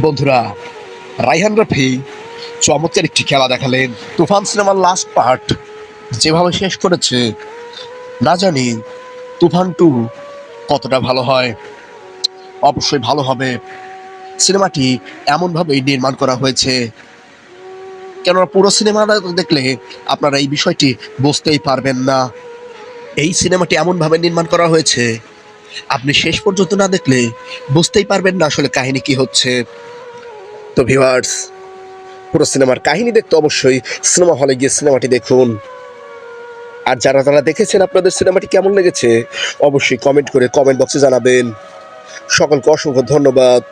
বন্ধুরা রাইহান রাফি চমৎকার একটি খেলা দেখালেন। তুফান সিনেমার লাস্ট পার্ট যেভাবে শেষ করেছে, না জানি তুফান টু কতটা ভালো হয়। অবশ্যই ভালো হবে। সিনেমাটি এমনভাবেই নির্মাণ করা হয়েছে। কেননা পুরো সিনেমাটা দেখলে আপনারা এই বিষয়টি বুঝতেই পারবেন না। এই সিনেমাটি এমনভাবে নির্মাণ করা হয়েছে আপনি শেষ পর্যন্ত না দেখলে বুঝতেই পারবেন না আসলে কাহিনী কি হচ্ছে। তো ভিউয়ার্স পুরো সিনেমার কাহিনী দেখতে অবশ্যই সিনেমা হলে গিয়ে সিনেমাটি দেখুন। আর যারা যারা দেখেছেন আপনাদের সিনেমাটি কেমন লেগেছে, অবশ্যই কমেন্ট করে কমেন্ট বক্সে জানাবেন। সকলকে অসংখ্য ধন্যবাদ।